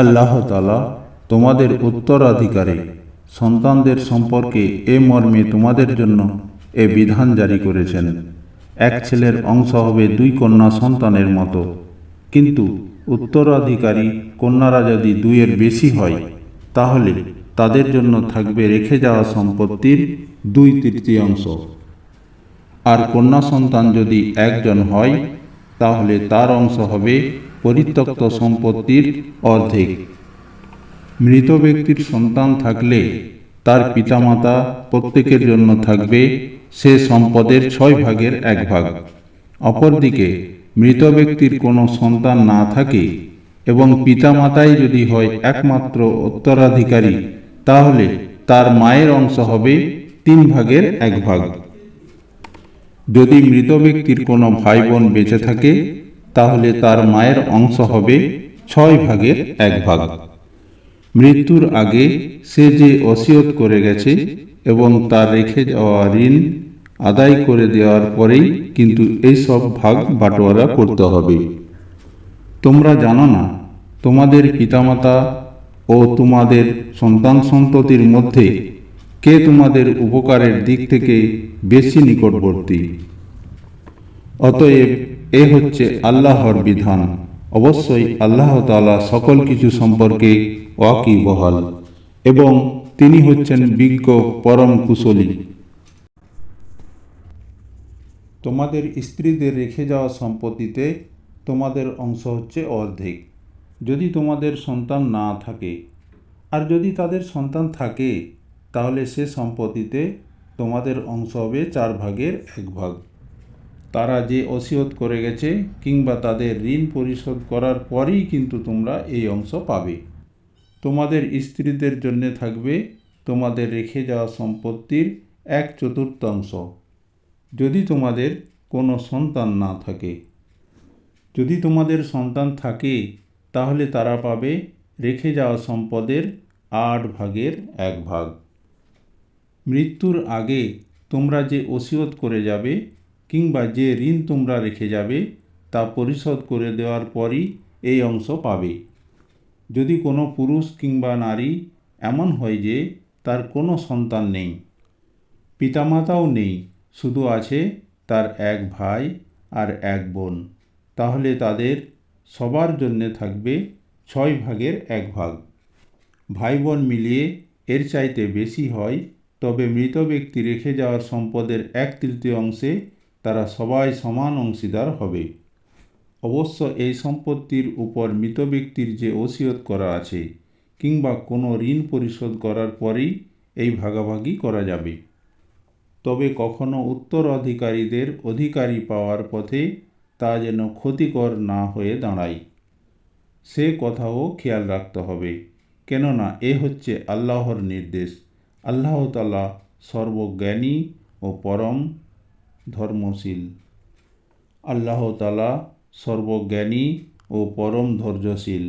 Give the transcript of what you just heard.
আল্লাহ তালা তোমাদের উত্তরাধিকারে, সন্তানদের সম্পর্কে এ মর্মে তোমাদের জন্য এ বিধান জারি করেছেন। এক ছেলের অংশ হবে দুই কন্যা সন্তানের মতো। কিন্তু উত্তরাধিকারী কন্যারা যদি দুইয়ের বেশি হয়, তাহলে তাদের জন্য থাকবে রেখে যাওয়া সম্পত্তির দুই তৃতীয়াংশ। আর কন্যা সন্তান যদি একজন হয় তাহলে তার অংশ হবে পরিত্যক্ত সম্পত্তির অর্ধেক। মৃত ব্যক্তির সন্তান থাকলে তার পিতামাতা প্রত্যেকের জন্য থাকবে সে সম্পদের ছয় ভাগের এক ভাগ। অপরদিকে, মৃত ব্যক্তির কোনো সন্তান না থাকে এবং পিতামাতাই যদি হয় একমাত্র উত্তরাধিকারী, তাহলে তার মায়ের অংশ হবে তিন ভাগের এক ভাগ। যদি মৃত ব্যক্তির কোনো ভাই বোন বেঁচে থাকে, তাহলে তার মায়ের অংশ হবে ছয় ভাগের এক ভাগ। মৃত্যুর আগে সে যে অসিয়ত করে গেছে এবং তার রেখে যাওয়া ঋণ আদায় করে দেওয়ার পরেই কিন্তু এই সব ভাগ বাটোয়ারা করতে হবে। তোমরা জানো না, তোমাদের পিতামাতা ও তোমাদের সন্তান সন্ততির মধ্যে কে তোমাদের উপকারের দিক থেকে বেশি নিকটবর্তী? অতএব এ হচ্ছে আল্লাহর বিধান। অবশ্যই আল্লাহ তাআলা সকল কিছু সম্পর্কে ওয়াকিবহাল এবং তিনি হচ্ছেন বিজ্ঞ পরম কুশলী। তোমাদের স্ত্রীদের রেখে যাওয়া সম্পত্তিতে তোমাদের অংশ হচ্ছে অর্ধেক। যদি তোমাদের সন্তান না থাকে, আর যদি তাদের সন্তান থাকে তাহলে সে সম্পত্তিতে তোমাদের অংশ হবে চার ভাগের এক ভাগ। তারা যে অসিয়ত করে গেছে কিংবা তাদের ঋণ পরিশোধ করার পরেই কিন্তু তোমরা এই অংশ পাবে। তোমাদের স্ত্রীদের জন্য থাকবে তোমাদের রেখে যাওয়া সম্পত্তির এক চতুর্থাংশ যদি তোমাদের কোনো সন্তান না থাকে। যদি তোমাদের সন্তান থাকে, তাহলে তারা পাবে রেখে যাওয়া সম্পদের আট ভাগের এক ভাগ। মৃত্যুর আগে তোমরা যে ওসিয়ত করে যাবে কিংবা যে ঋণ তোমরা রেখে যাবে তা পরিশোধ করে দেওয়ার পরই এই অংশ পাবে। যদি কোনো পুরুষ কিংবা নারী এমন হয় যে তার কোনো সন্তান নেই, পিতামাতাও নেই, শুধু আছে তার এক ভাই আর এক বোন, তাহলে তাদের সবার জন্যে থাকবে ছয় ভাগের এক ভাগ। ভাই বোন মিলিয়ে এর চাইতে বেশি হয় তবে মৃত ব্যক্তি রেখে যাওয়ার সম্পদের এক তৃতীয় অংশে তারা সবাই সমান অংশীদার হবে। অবশ্য এই সম্পত্তির উপর মৃত ব্যক্তির যে ওসিয়ত করা আছে কিংবা কোনো ঋণ পরিশোধ করার পরেই এই ভাগাভাগি করা যাবে। তবে কখনো উত্তরাধিকারীদের অধিকারী পাওয়ার পথে তা যেন ক্ষতিকর না হয়ে দাঁড়ায়। সে কথাও খেয়াল রাখতে হবে, কেননা এ হচ্ছে আল্লাহর নির্দেশ। আল্লাহ তালা সর্বজ্ঞানী ও পরম ধর্মশীল। আল্লাহ তালা সর্বজ্ঞানী ও পরম ধৈর্যশীল।